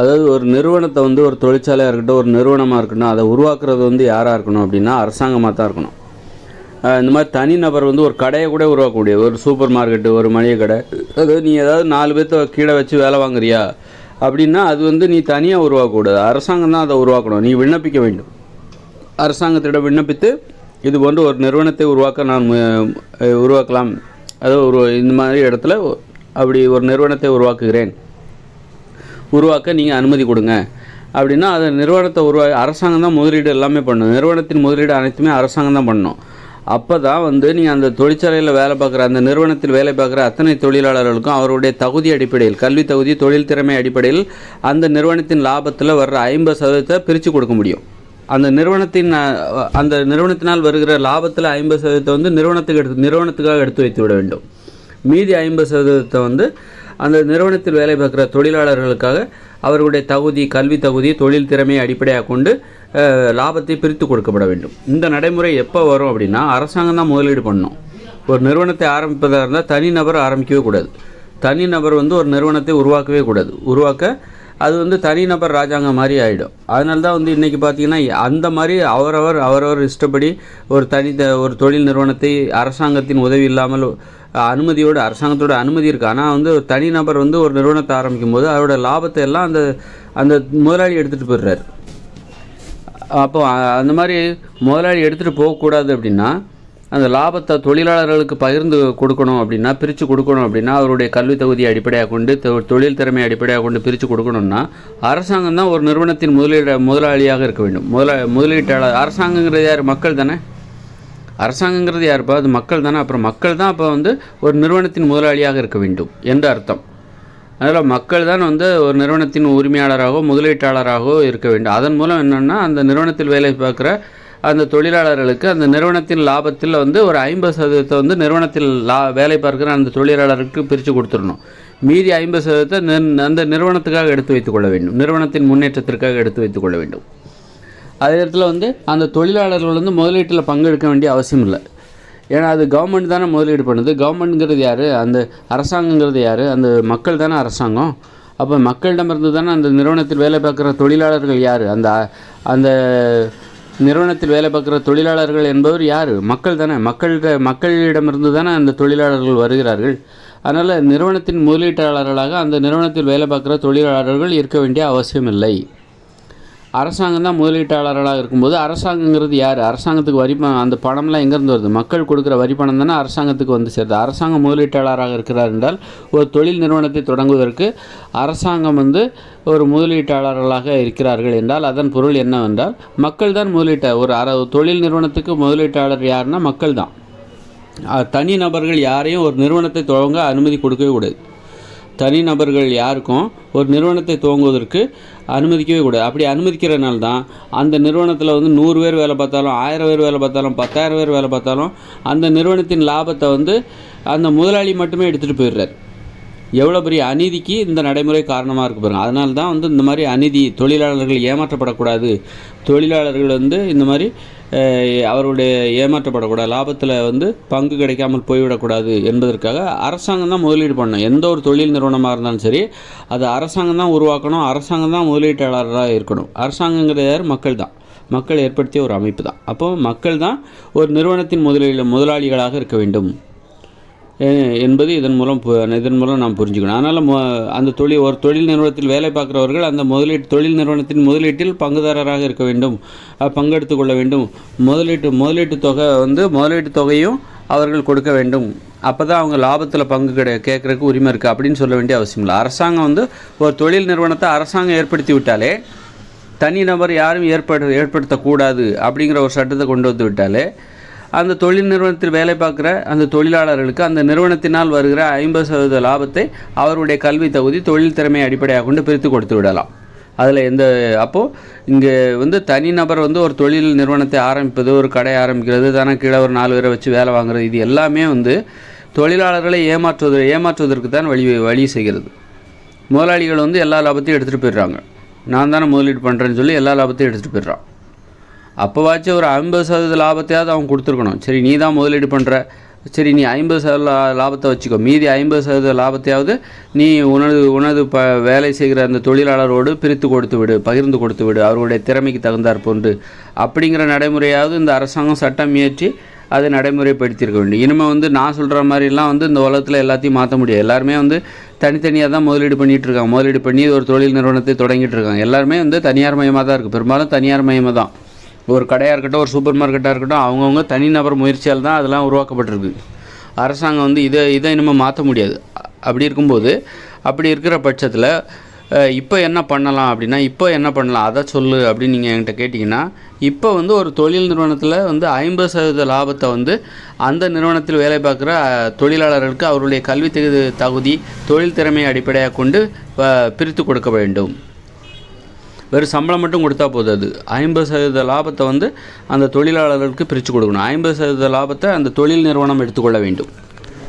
அதாவது ஒரு நிறுவனத்தை வந்து ஒரு தொழிற்சாலையாக இருக்கட்டும் ஒரு நிறுவனமாக இருக்கட்டும் அதை உருவாக்குறது வந்து யாராக இருக்கணும் அப்படின்னா அரசாங்கமாக தான் இருக்கணும். இந்த மாதிரி தனிநபர் வந்து ஒரு கடையை கூட உருவாக்கக்கூடிய ஒரு சூப்பர் மார்க்கெட்டு ஒரு மளிகை கடை அதாவது நீ ஏதாவது நாலு பேர்த்த கீழே வச்சு வேலை வாங்குறியா? அப்படின்னா அது வந்து நீ தனியாக உருவாக்கக்கூடாது. அரசாங்கம் தான் அதை உருவாக்கணும். நீ விண்ணப்பிக்க வேண்டும். அரசாங்கத்திடம் விண்ணப்பித்து இது போன்று ஒரு நிறுவனத்தை உருவாக்க நான் உருவாக்கலாம். அதாவது ஒரு இந்த மாதிரி இடத்துல அப்படி ஒரு நிறுவனத்தை உருவாக்குகிறேன். உருவாக்க நீங்கள் அனுமதி கொடுங்க. அப்படின்னா அது நிறுவனத்தை உருவா அரசாங்கம் தான் முதலீடு எல்லாமே பண்ணணும் நிறுவனத்தின் முதலீடு அனைத்துமே அரசாங்கம் தான் பண்ணணும் அப்போ தான் வந்து நீங்கள் அந்த தொழிற்சாலையில் வேலை பார்க்குற அந்த நிறுவனத்தில் வேலை பார்க்குற அத்தனை தொழிலாளர்களுக்கும் அவருடைய தகுதி அடிப்படையில் கல்வி தகுதி தொழில் திறமை அடிப்படையில் அந்த நிறுவனத்தின் லாபத்தில் வர்ற ஐம்பது சதவீதத்தை பிரித்து கொடுக்க முடியும். அந்த நிறுவனத்தின் அந்த நிறுவனத்தினால் வருகிற லாபத்தில் ஐம்பது சதவீதத்தை வந்து நிறுவனத்துக்கு எடுத்து நிறுவனத்துக்காக எடுத்து வைத்து விட வேண்டும். மீதி ஐம்பது சதவீதத்தை வந்து அந்த நிறுவனத்தில் வேலை பார்க்குற தொழிலாளர்களுக்காக அவர்களுடைய தகுதி கல்வி தகுதி தொழில் திறமையை அடிப்படையாக கொண்டு லாபத்தை பிரித்து கொடுக்கப்பட வேண்டும். இந்த நடைமுறை எப்போ வரும் அப்படின்னா அரசாங்கம் தான் முதலீடு பண்ணணும் ஒரு நிறுவனத்தை ஆரம்பிப்பதாக இருந்தால் தனிநபர் ஆரம்பிக்கவே கூடாது. தனிநபர் வந்து ஒரு நிறுவனத்தை உருவாக்கவே கூடாது. உருவாக்க அது வந்து தனிநபர் ராஜாங்கம் மாதிரி ஆகிடும் அதனால தான் வந்து இன்றைக்கி பார்த்தீங்கன்னா அந்த மாதிரி அவரவர் அவரவர் இஷ்டப்படி ஒரு தனி ஒரு தொழில் நிறுவனத்தை அரசாங்கத்தின் உதவி இல்லாமல் அனுமதியோடு அரசாங்கத்தோட அனுமதி இருக்குது ஆனால் வந்து ஒரு தனிநபர் வந்து ஒரு நிறுவனத்தை ஆரம்பிக்கும் போது அவரோட லாபத்தை எல்லாம் அந்த அந்த முதலாளி எடுத்துகிட்டு போயிடுறாரு. அப்போ அந்த மாதிரி முதலாளி எடுத்துகிட்டு போகக்கூடாது அப்படின்னா அந்த லாபத்தை தொழிலாளர்களுக்கு பகிர்ந்து கொடுக்கணும் அப்படின்னா பிரித்து கொடுக்கணும் அப்படின்னா அவருடைய கல்வி தகுதியை அடிப்படையாக கொண்டு தொ- தொழில் திறமையை அடிப்படையாக கொண்டு பிரித்து கொடுக்கணும்னா அரசாங்கம் தான் ஒரு நிறுவனத்தின் முதலீட முதலாளியாக இருக்க வேண்டும். முதல முதலீட்டாளர் அரசாங்கங்கிறது யார்? மக்கள் தானே? அரசாங்கங்கிறது யாருப்பா அது மக்கள் தானே. அப்புறம் மக்கள் தான் அப்போ வந்து ஒரு நிறுவனத்தின் முதலாளியாக இருக்க வேண்டும் என்ற அர்த்தம். அதில் மக்கள் தான் வந்து ஒரு நிறுவனத்தின் உரிமையாளராகவோ முதலீட்டாளராகவோ இருக்க வேண்டும். அதன் மூலம் என்னென்னா அந்த நிறுவனத்தில் வேலை பார்க்குற அந்த தொழிலாளர்களுக்கு அந்த நிறுவனத்தின் லாபத்தில் வந்து ஒரு ஐம்பது சதவீதத்தை வந்து நிறுவனத்தில் லா வேலை பார்க்குற அந்த தொழிலாளருக்கு பிரித்து கொடுத்துடணும். மீதி ஐம்பது சதவீதத்தை அந்த நிறுவனத்துக்காக எடுத்து வைத்துக்கொள்ள வேண்டும். நிறுவனத்தின் முன்னேற்றத்திற்காக எடுத்து வைத்துக்கொள்ள வேண்டும். அதே இடத்துல வந்து அந்த தொழிலாளர்கள் வந்து முதலீட்டில் பங்கெடுக்க வேண்டிய அவசியம் இல்லை. ஏன்னா அது கவர்மெண்ட் தானே முதலீடு பண்ணுது. கவர்மெண்ட்ங்கிறது யார்? அந்த அரசாங்கங்கிறது யார்? அந்த மக்கள் தானே அரசாங்கம். அப்போ மக்களிடமிருந்து தானே அந்த நிறுவனத்தில் வேலை பார்க்குற தொழிலாளர்கள் யார்? அந்த அந்த நிறுவனத்தில் வேலை பார்க்குற தொழிலாளர்கள் என்பவர் யார்? மக்கள் தானே. மக்கள்கிட்ட மக்களிடமிருந்து தானே அந்த தொழிலாளர்கள் வருகிறார்கள். அதனால் நிறுவனத்தின் முதலீட்டாளர்களாக அந்த நிறுவனத்தில் வேலை பார்க்குற தொழிலாளர்கள் இருக்க வேண்டிய அவசியம் இல்லை. அரசாங்கம் தான் முதலீட்டாளர்களாக இருக்கும்போது அரசாங்கங்கிறது யார்? அரசாங்கத்துக்கு வரி பணம் அந்த பணம்லாம் எங்கேருந்து வருது? மக்கள் கொடுக்குற வரி பணம் தானே அரசாங்கத்துக்கு வந்து சேருது. அரசாங்கம் முதலீட்டாளராக இருக்கிறார் என்றால் ஒரு தொழில் நிறுவனத்தை தொடங்குவதற்கு அரசாங்கம் வந்து ஒரு முதலீட்டாளர்களாக இருக்கிறார்கள் என்றால் அதன் பொருள் என்னவென்றால் மக்கள் தான் முதலீட்ட ஒரு அற தொழில் நிறுவனத்துக்கு முதலீட்டாளர் யாருன்னா மக்கள் தான். தனி நபர்கள் யாரையும் ஒரு நிறுவனத்தை துவங்க அனுமதி கொடுக்கவே கூடாது. தனி நபர்கள் யாருக்கும் ஒரு நிறுவனத்தை துவங்குவதற்கு அனுமதிக்கவே கூடாது. அப்படி அனுமதிக்கிறனால தான் அந்த நிறுவனத்தில் வந்து நூறு பேர் வேலை பார்த்தாலும் ஆயிரம் பேர் வேலை பார்த்தாலும் பத்தாயிரம் பேர் வேலை பார்த்தாலும் அந்த நிறுவனத்தின் லாபத்தை வந்து அந்த முதலாளி மட்டுமே எடுத்துகிட்டு போயிடுறாரு. எவ்வளோ பெரிய அநீதிக்கு இந்த நடைமுறை காரணமாக இருக்கு பாருங்க. அதனால தான் வந்து இந்த மாதிரி அநீதி தொழிலாளர்கள் ஏமாற்றப்படக்கூடாது. தொழிலாளர்கள் வந்து இந்த மாதிரி அவருடைய ஏமாற்றப்படக்கூடாது லாபத்தில் வந்து பங்கு கிடைக்காமல் போய்விடக்கூடாது என்பதற்காக அரசாங்கம் தான் முதலீடு பண்ணணும். எந்த ஒரு தொழில் நிறுவனமாக இருந்தாலும் சரி அது அரசாங்கம் தான் உருவாக்கணும் அரசாங்கம் தான் முதலீட்டாளராக இருக்கணும். அரசாங்கங்கிறது யார் மக்கள் தான். மக்கள் ஏற்படுத்திய ஒரு அமைப்பு தான். அப்போ மக்கள் தான் ஒரு நிறுவனத்தின் முதலீடு முதலாளிகளாக இருக்க வேண்டும். என்பது இதன் மூலம் பு- இதன் மூலம் நாம் புரிஞ்சுக்கணும். அதனால் அந்த தொழில் ஒரு தொழில் நிறுவனத்தில் வேலை பார்க்குறவர்கள் அந்த முதலீட்டு தொழில் நிறுவனத்தின் முதலீட்டில் பங்குதாரராக இருக்க வேண்டும். பங்கெடுத்து கொள்ள வேண்டும். முதலீட்டு முதலீட்டு தொகை வந்து முதலீட்டு தொகையும் அவர்கள் கொடுக்க வேண்டும். அப்போ தான் அவங்க லாபத்தில் பங்கு கிடை கேட்குறக்கு உரிமை இருக்குது அப்படின்னு சொல்ல வேண்டிய அவசியம் இல்லை. அரசாங்கம் வந்து ஒரு தொழில் நிறுவனத்தை அரசாங்கம் ஏற்படுத்தி விட்டாலே தனிநபர் யாரும் ஏற்படு ஏற்படுத்தக்கூடாது அப்படிங்கிற ஒரு சட்டத்தை கொண்டு வந்து விட்டாலே அந்த தொழில் நிறுவனத்தில் வேலை பார்க்குற அந்த தொழிலாளர்களுக்கு அந்த நிறுவனத்தினால் வருகிற ஐம்பது சதவீத லாபத்தை அவருடைய கல்வி தகுதி தொழில் திறமை அடிப்படையாக கொண்டு பிரித்து கொடுத்து விடலாம். அதில் எந்த அப்போது இங்கே வந்து தனிநபர் வந்து ஒரு தொழில் நிறுவனத்தை ஆரம்பிப்பது ஒரு கடை ஆரம்பிக்கிறது தானே கீழே ஒரு நாலு பேரை வச்சு வேலை வாங்குறது இது எல்லாமே வந்து தொழிலாளர்களை ஏமாற்றுவது ஏமாற்றுவதற்கு தான் வழி வழி செய்கிறது. முதலாளிகள் வந்து எல்லா லாபத்தையும் எடுத்துகிட்டு போயிடுறாங்க. நான் தானே முதலீடு பண்ணுறேன்னு சொல்லி எல்லா லாபத்தையும் எடுத்துகிட்டு போயிடுறான். அப்போவாச்சும் ஒரு ஐம்பது சதவீத லாபத்தையாவது அவன் கொடுத்துருக்கணும். சரி நீ தான் முதலீடு பண்ணுற சரி நீ ஐம்பது சதவீத லாபத்தை வச்சுக்கோ. மீதி ஐம்பது சதவீத லாபத்தையாவது நீ உனது உனது ப வேலை செய்கிற அந்த தொழிலாளரோடு பிரித்து கொடுத்து விடு பகிர்ந்து கொடுத்து விடு அவர்களுடைய திறமைக்கு தகுந்தாற் போன்று. அப்படிங்கிற நடைமுறையாவது இந்த அரசாங்கம் சட்டம் இயற்றி அதை நடைமுறைப்படுத்தியிருக்க வேண்டும். இனிமேல் வந்து நான் சொல்கிற மாதிரிலாம் வந்து இந்த உலகத்தில் எல்லாத்தையும் மாற்ற முடியாது. எல்லாருமே வந்து தனித்தனியாக தான் முதலீடு பண்ணிகிட்டு இருக்காங்க முதலீடு பண்ணி ஒரு தொழில் நிறுவனத்தை தொடங்கிட்டு இருக்காங்க எல்லாருமே வந்து தனியார் மயமாக தான் இருக்குது பெரும்பாலும் தனியார் மயமாக தான். ஒரு கடையாக இருக்கட்டும் ஒரு சூப்பர் மார்க்கெட்டாக இருக்கட்டும் அவங்கவுங்க தனிநபர் முயற்சியால் தான் அதெல்லாம் உருவாக்கப்பட்டிருக்கு. அரசாங்கம் வந்து இதை இதை இனிமேல் மாற்ற முடியாது. அப்படி இருக்கும்போது அப்படி இருக்கிற பட்சத்தில் இப்போ என்ன பண்ணலாம் அப்படின்னா இப்போ என்ன பண்ணலாம்? அதை சொல்லு அப்படின்னு நீங்கள் என்கிட்ட கேட்டிங்கன்னா இப்போ வந்து ஒரு தொழில் நிறுவனத்தில் வந்து ஐம்பது சதவீத லாபத்தை வந்து அந்த நிறுவனத்தில் வேலை பார்க்குற தொழிலாளர்களுக்கு அவருடைய கல்வி தகுதி தொழில் திறமையை அடிப்படையாக கொண்டு பிரித்து கொடுக்க வேண்டும். வெறும் சம்பளம் மட்டும் கொடுத்தா போதாது அது. ஐம்பது சதவீத லாபத்தை வந்து அந்த தொழிலாளர்களுக்கு பிரித்து கொடுக்கணும். ஐம்பது சதவீத லாபத்தை அந்த தொழில் நிறுவனம் எடுத்துக்கொள்ள வேண்டும்.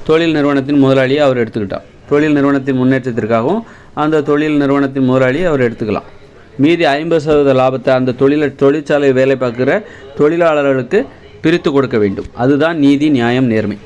தொழில் நிறுவனத்தின் முதலாளியை அவர் எடுத்துக்கிட்டார். தொழில் நிறுவனத்தின் முன்னேற்றத்திற்காகவும் அந்த தொழில் நிறுவனத்தின் முதலாளியை அவர் எடுத்துக்கலாம். மீதி ஐம்பது சதவீத லாபத்தை அந்த தொழில தொழிற்சாலை வேலை பார்க்குற தொழிலாளர்களுக்கு பிரித்து கொடுக்க வேண்டும். அதுதான் நீதி நியாயம் நேர்மை.